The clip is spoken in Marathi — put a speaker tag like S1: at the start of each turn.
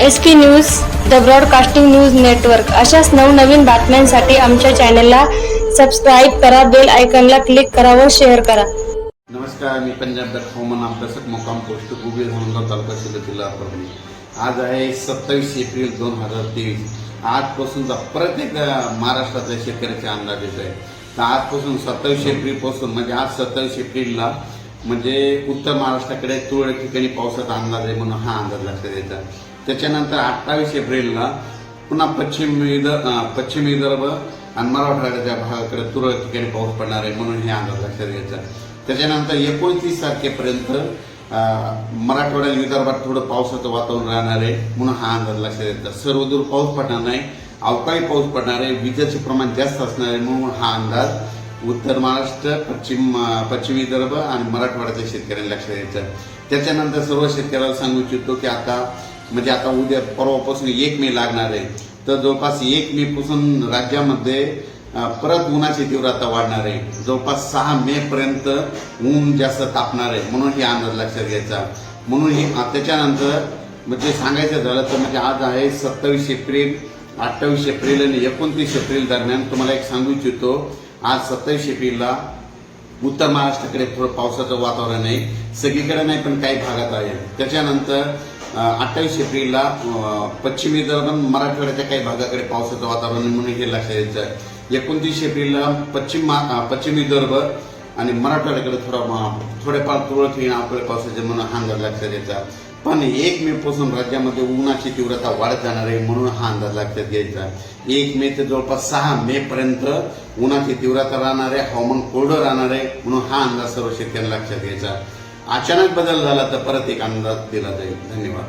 S1: S P news the broadcasting news network. अशाच नवनवीन बातम्यांसाठी आमच्या चॅनलला सबस्क्राईब करा बेल आयकनला क्लिक करा व शेअर करा.
S2: नमस्कार मी पंजाब डॉट हवामान अभ्यासक मुक्काम पोस्ट उभी हनुमान तालुका शिल्लक जिल्हा परभणी आज आहे सत्तावीस एप्रिल दोन हजार तेवीस. आजपासूनचा प्रत्येक महाराष्ट्रातल्या शेतकऱ्याचे अंदाज येत आहे. तर आजपासून सत्तावीस एप्रिलपासून म्हणजे आज सत्तावीस एप्रिलला म्हणजे उत्तर महाराष्ट्राकडे तुरळक ठिकाणी पावसाचा अंदाज आहे म्हणून हा अंदाज लक्षात येतात त्याच्यानंतर अठ्ठावीस एप्रिलला पुन्हा पश्चिम विदर्भ पश्चिम विदर्भ आणि मराठवाड्याच्या भागाकडे तुरळक ठिकाणी पाऊस पडणार आहे म्हणून हे अंदाज लक्षात घ्यायचा त्याच्यानंतर एकोणतीस तारखेपर्यंत मराठवाड्यात विदर्भात थोडं पावसाचं वातावरण राहणार आहे म्हणून हा अंदाज लक्षात येतात सर्वदूर पाऊस पडणार नाही अवकाळी पाऊस पडणार आहे विजेचे प्रमाण जास्त असणार आहे म्हणून हा अंदाज उत्तर महाराष्ट्र पश्चिम पश्चिम विदर्भ आणि मराठवाड्याच्या शेतकऱ्यांनी लक्षात द्यायचं. त्याच्यानंतर सर्व शेतकऱ्याला सांगू इच्छितो की आता म्हणजे आता उद्या परवापासून एक मे लागणार आहे. तर जवळपास एक मे पासून राज्यामध्ये परत उन्हाची तीव्रता वाढणार आहे. जवळपास सहा मे पर्यंत ऊन जास्त तापणार आहे. म्हणून हे अंदाज लक्षात घ्यायचा. म्हणून हे त्याच्यानंतर म्हणजे सांगायचं झालं तर म्हणजे आज आहे सत्तावीस एप्रिल अठ्ठावीस एप्रिल आणि एकोणतीस एप्रिल दरम्यान तुम्हाला एक सांगू इच्छितो आज सत्तावीस एप्रिलला उत्तर महाराष्ट्राकडे थोडं पावसाचं वातावरण आहे. सगळीकडे नाही पण काही भागात आहे. त्याच्यानंतर अठ्ठावीस एप्रिलला पश्चिम विदर्भ मराठवाड्याच्या काही भागाकडे पावसाचं वातावरण म्हणून हे लक्षात यायचं आहे. एकोणतीस एप्रिलला पश्चिम पश्चिम विदर्भ आणि मराठवाड्याकडे थोडा थोडेफार तुरळक येईन अवकाळी पावसाचे म्हणून हा अंदाज लक्षात यायचा. पण एक मे पासून राज्यामध्ये उन्हाची तीव्रता वाढत जाणार आहे म्हणून हा अंदाज लक्षात घ्यायचा. एक मे ते जवळपास सहा मे पर्यंत उन्हाची तीव्रता राहणार आहे हवामान कोरडं राहणार आहे म्हणून हा अंदाज सर्व शेतकऱ्यांना लक्षात घ्यायचा. अचानक बदल झाला तर परत एक अंदाज दिला जाईल. धन्यवाद.